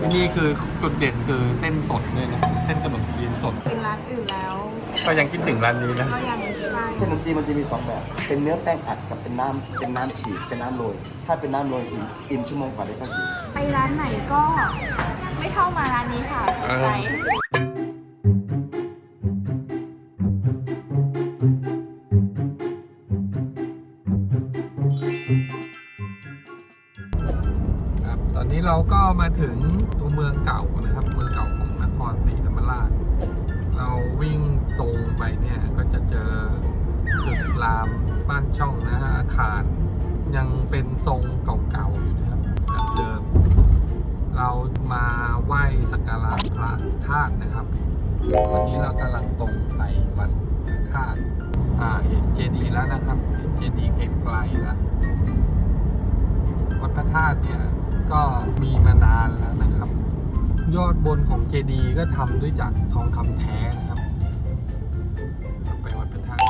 ที่นี่คือจุดเด่นคือเส้นสดเลยนะ เส้นขนมจีนสด เป็นร้านอื่นแล้วก็ยังคิดถึงร้านนี้นะ ก็ยังใช่เส้นขนมจีนมันจะมีสองแบบ เป็นเนื้อแป้งอัดกับเป็นน้ำเป็นน้ำฉีกเป็นน้ำโรย ถ้าเป็นน้ำโรยอิ่มอิ่มชั่วโมงกว่าได้ก็ฉีกไปร้านไหนก็ไม่เข้ามาร้านนี้ค่ะเออใจ มาถึงตัวเมืองเก่านะครับ เมืองเก่าของนครศรีธรรมราช เราวิ่งตรงไปเนี่ยก็จะเจอตึกรามบ้านช่องนะฮะอาคารยังเป็นทรงเก่าๆอยู่นะครับแบบเดิม เรามาไหว้สักการะพระธาตุนะครับ วันนี้เรากำลังตรงไปวัดพระธาตุอ่าเห็นเจดีย์แล้วนะครับ เห็นเจดีย์ไกลๆแล้ววัดพระธาตุเนี่ย ก็มีมานานแล้วนะครับ ยอดบนของเจดีย์ก็ทำด้วยจากทองคำแท้นะครับ ไปวัดพระธาตุ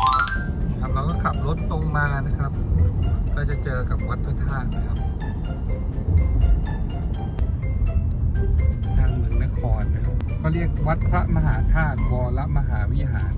นะครับเราก็ขับรถตรงมานะครับ ก็จะเจอกับวัดพระธาตุนะครับทางเมืองนครนะครับ ก็เรียกวัดพระมหาธาตุวรมหาวิหาร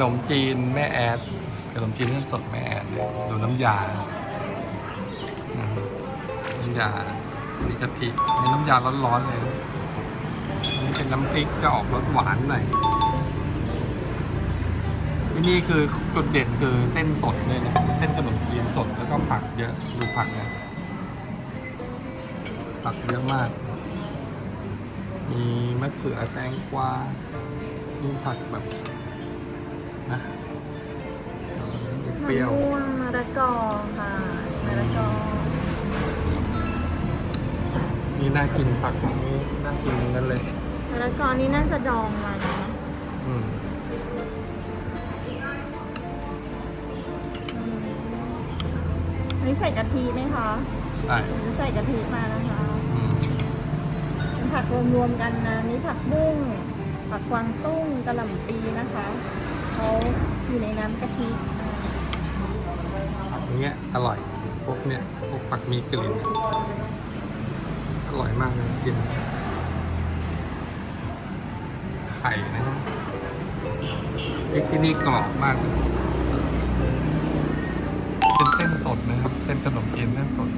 นะครับขนมจีนแม่แอดขนมจีนเส้นสดแม่แอดเนี่ยดูน้ำยาน้ำยานี่กะทินี่น้ำยาร้อนๆเลยนะอันนี่เป็นน้ำพริกจะออกรสหวานหน่อยที่นี่คือจุดเด่นคือเส้นสดเลยนะเส้นขนมจีนสดแล้วก็ผักเยอะดูผักนะผักเยอะมาก มีมะเขือแตงกวามีผักแบบ นะเปรี้ยวมะม่วงมะละกอค่ะมะละกอนี่น่ากินผักนี้น่ากินเหมือนกันเลยมะละกอนี่น่าจะดองมานะอืมอืมอันนี้ใส่กะทิไหมคะใช่หรือใส่กะทิมานะคะอืมเป็นผักรวมๆกันนะนี่ผักบุ้งผักกวางตุ้งกระหล่ำปีนะคะ เขาอยู่ในน้ำกะทิอย่างเงี้ยอร่อยพวกเนี้ยพวกผักมีกลิ่นอร่อยมากเลยกิน ไข่นะครับพริกที่นี่กรอบมากเป็นเส้นสดนะครับเส้นขนมจีนเส้นสด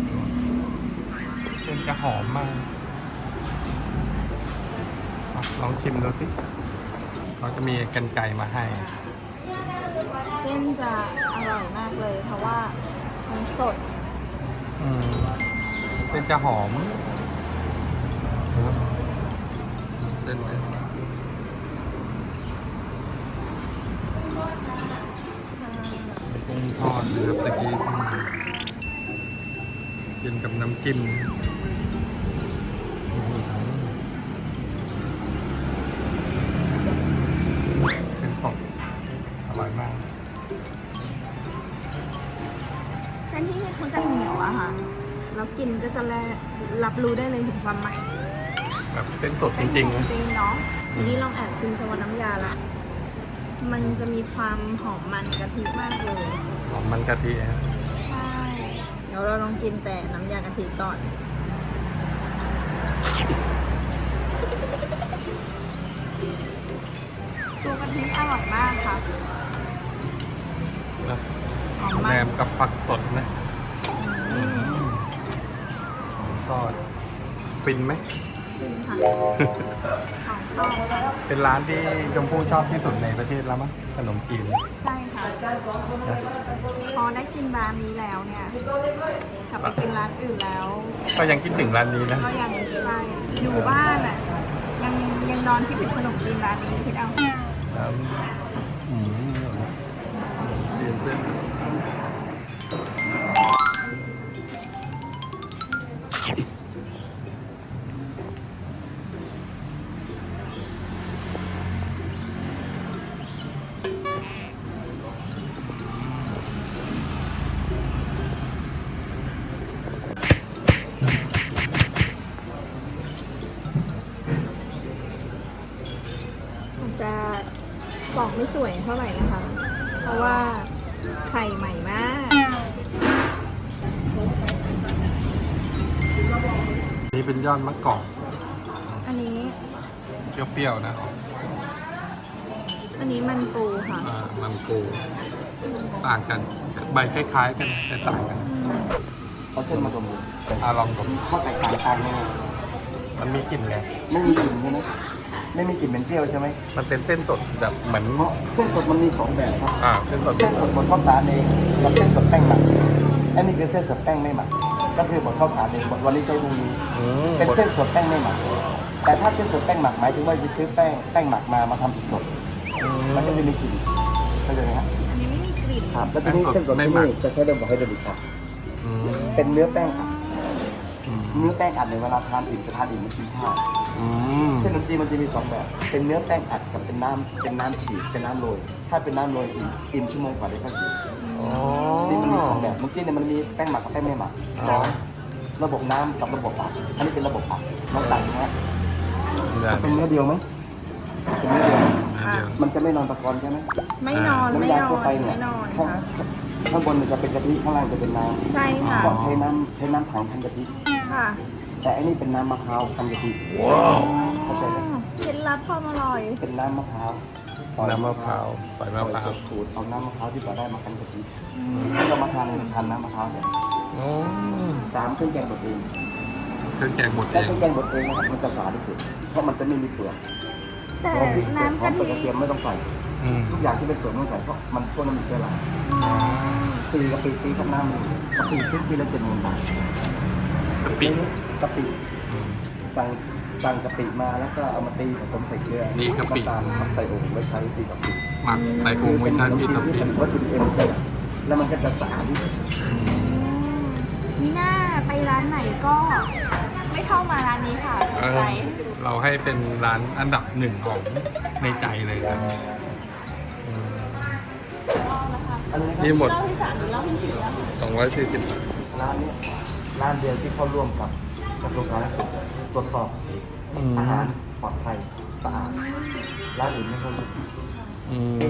เส้นจะหอมมากลองชิมดูสิเขาจะมีกันไก่มาให้ เส้นจะอร่อยมากเลย เพราะว่ามันสดอืมเป็นจะหอมครับเส้นเนี่ยกุ้งทอดนะครับตะกี้กินกับน้ำจิ้ม แทนที่เขาจะเหนียวอะค่ะ แล้วกินก็จะแลรับรู้ได้เลยถึงความใหม่แบบเป็นสดจริงๆนะจริงๆเนาะทีนี้ลองแอบชิมชวาน้ำยาละ มันจะมีความหอมมันกะทิมากเลย หอมมันกะทิฮะใช่ เดี๋ยวเราลองกินแต่น้ำยากะทิก่อน ตัวกะทิอร่อยมากค่ะแล้วหอมแหนมากมกับผักสดนะ อืมทอดฟินไหมฟกินค่ะของชอบเป็นร้านที่ชมพู่ชอบที่สุดในประเทศแล้วมั้งขนมจีนใช่ค่ะ พอได้กินร้านนี้แล้วเนี่ยกลับไปกินร้านอื่นแล้วก็ยังคิดถึงร้านนี้นะ ก็ยังใช่อยู่บ้านอะยังยังนอนคิดถึงขนมจีนร้านนี้คิดเอา ครับอืมเปลี่ยนเส้นมัน บอกไม่สวยเท่าไหร่นะคะ เพราะว่าไข่ใหม่มาก นี่เป็นยอดมะกอกอันนี้ เปรี้ยวๆนะอันนี้มันปูค่ะอ่ามันปูต่างกัน ใบคล้ายๆกันแต่ต่างกันเอาเส้นมาดมดูอ่าลองดูข้อแตกต่างกันไหมมันมีกลิ่นไงไม่มีกลิ่นใช่ไหม ไม่มีกลิ่นเป็นเปรี้ยวใช่ไหมมันเป็นเส้นสดแบบเหมือนเพราะเส้นสดมันมีสองแบบครับอ่าเส้นสดเส้นสดบดข้าวสารเองกับเส้นสดแป้งหมักอันนี้คือเส้นสดแป้งไม่หมักก็คือบดข้าวสารเองบดวันนี้ใช้พรุ่งนี้อืมเป็นเส้นสดแป้งไม่หมัก แต่ถ้าเส้นสดแป้งหมักหมายถึงว่าจะซื้อแป้งแป้งหมักมามาทำสดอืมๆมันก็จะมีกลิ่นเข้าใจไหมครับอันนี้ไม่มีกลิ่นครับแล้วทีนี้เส้นสดไม่ที่หมักนี่จะใช้เดิมบอกให้เดิมอีกครับอืมเป็นเนื้อแป้งอัดอืมเนื้อแป้งอัดเนี่ยเวลาทานอิ่มจะทานอิ่มไม่กินข้าวอืมเส้ นขนมจีนมันจะมีสองแบบ เป็นเนื้อแป้งอัดกับเป็นน้ำเป็นน้ำฉีดเป็นน้ำโรย ถ้าเป็นน้ำโรยอิ่มอิ่มชั่วโมงกว่าได้ค่อยฉีดอ๋อนี่มันมีสองแบบขนมจีนเนี่ยมันมีแป้งหมักกับแป้งไม่หมักอ๋อสองระบบน้ำกับระบบอัด อันนี้เป็นระบบอัดน้องตัดนะฮะเดี๋ยวเป็นเนื้อเดียวไหมเป็นเนื้อเดียวไหมเดี๋ยวมันจะไม่นอนตะกอนใช่ไหมไม่นอนน้ำไม่ยานอทั่วนไปเนี่ยไม่นอนข้างค่ะข้างบนมันจะเป็นกะทิข้างล่างจะเป็นน้ใช่ค่ะำก็ใช้น้ำใช้น้ำถังทันกะทิ ค่ะ แต่อันนี้เป็นน้ำมะพร้าวทันกะทิว้าว เข้าใจไหมเคล็ดลับความอร่อย เป็นน้ำมะพร้าวน้ำมะพร้าวปล่อยมะพร้าว ขูดเอาน้ำมะพร้าวที่เราได้มาคั้นกะทิแล้วเรามาทานในทานน้ำมะพร้าวเนี่ยโอ้สามเครื่องแกงบดเองเครื่องแกงบดเอและงเครื่องแกงบดเองนะครับมันจะสะอาดที่สุดเพราะมันจะไม่มีเปลือกแต่หอมพริกเผ็ดน้ำหอกะมทิกระเทียมไม่ต้องใส่ อืมทุกอย่างที่เป็นส่วนไม่ต้องใส่เพราะมันพวกนั้นมีเชื้อราตีกะปิตีกับน้ำกะปิซื้อปีละเจ็ดหมื่นบาทกะปิกะปิอืมสั่ง สั่งกะปิมาแล้วก็เอามาตีผสมใส่เกลือนี่กะปิ น้ำตาลครับใส่โอ่งไว้ใช้ตีกะปิหมักใส่โอ่งไว้ใช้ที่คืกะอปิเป็นวัตถุดิบเองแล้วมันก็จะสาดที่สุดนี่หน้าไปร้านไหนก็ไม่เข้ามาร้านนี้ค่ะเออใจเราให้เป็นร้านอันดับหนึ่งของในใจเลยครับอืมอันนี้นี่รับหมด เล่าที่สามหรือเล่าที่สี่แล้วสองร้อยสี่สิบร้านเนี้ร้านเดียวที่เข้าร่วมกับกระทรวงสาธารณสุขตรวจสอบ อาหารปลอดภัยสะอาดร้านอื่นไม่เข้าร่วมอืม